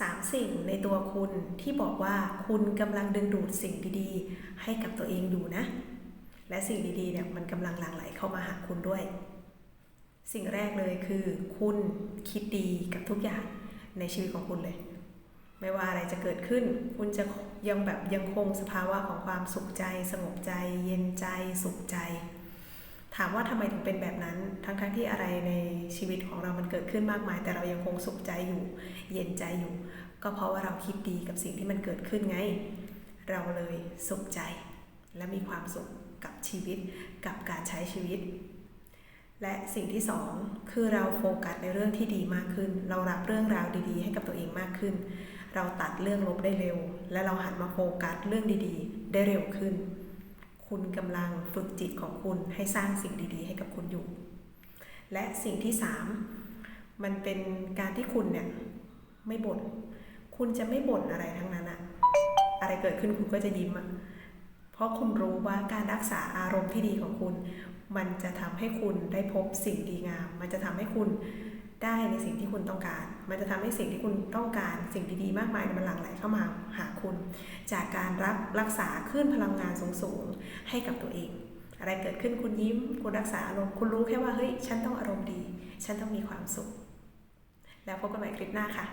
สามสิ่งในตัวคุณที่บอกว่าคุณกำลังดึงดูดสิ่งดีๆ ให้กับตัวเองอยู่นะ และสิ่งดีๆเนี่ยมันกำลังหลั่งไหลเข้ามาหาคุณด้วย สิ่งแรกเลยคือ คุณคิดดีกับทุกอย่างในชีวิตของคุณเลย ไม่ว่าอะไรจะเกิดขึ้น คุณจะยังแบบยังคงสภาวะของความสุขใจ สงบใจ เย็นใจ สุขใจ ถามว่าทำไมถึงเป็นแบบนั้น ทั้งๆทที่อะไรในชีวิตของเรามันเกิดขึ้นมากมาย แต่เรายังคงสุขใจอยู่ เย็นใจอยู่ ก็เพราะว่าเราคิดดีกับสิ่งที่มันเกิดขึ้นไง เราเลยสุขใจ และมีความสุขกับชีวิตกับการใช้ชีวิต และสิ่งที่สองคือเราโฟกัสในเรื่องที่ดีมากขึ้น เรารับเรื่องราวดีๆ ให้กับตัวเองมากขึ้น เราตัดเรื่องลบได้เร็ว และเราหันมาโฟกัสเรื่องดีๆ ได้เร็วขึ้น คุณกำลังฝึกจิตของคุณให้สร้างสิ่งดีๆ ให้กับคุณอยู่ และสิ่งที่สามมันเป็นการที่คุณเนี่ยไม่บ่น คุณจะไม่บ่นอะไรทั้งนั้นอะอะไรเกิดขึ้นคุณก็จะยิ้มอะเพราะคุณรู้ว่าการรักษาอารมณ์ที่ดีของคุณ มันจะทำให้คุณได้พบสิ่งดีงาม มันจะทำให้คุณได้ในสิ่งที่คุณต้องการ มันจะทำให้สิ่งที่คุณต้องการ สิ่งดีๆมากมายมันหลั่งไหลเข้ามาหา คุณ จากการรับรักษาคลื่นพลังงานสูงๆให้กับตัวเอง อะไรเกิดขึ้นคุณยิ้ม คุณรักษาอารมณ์คุณรู้แค่ว่าเฮ้ยฉันต้องอารมณ์ดี ฉันต้องมีความสุข แล้วพบกันใหม่คลิปหน้าค่ะ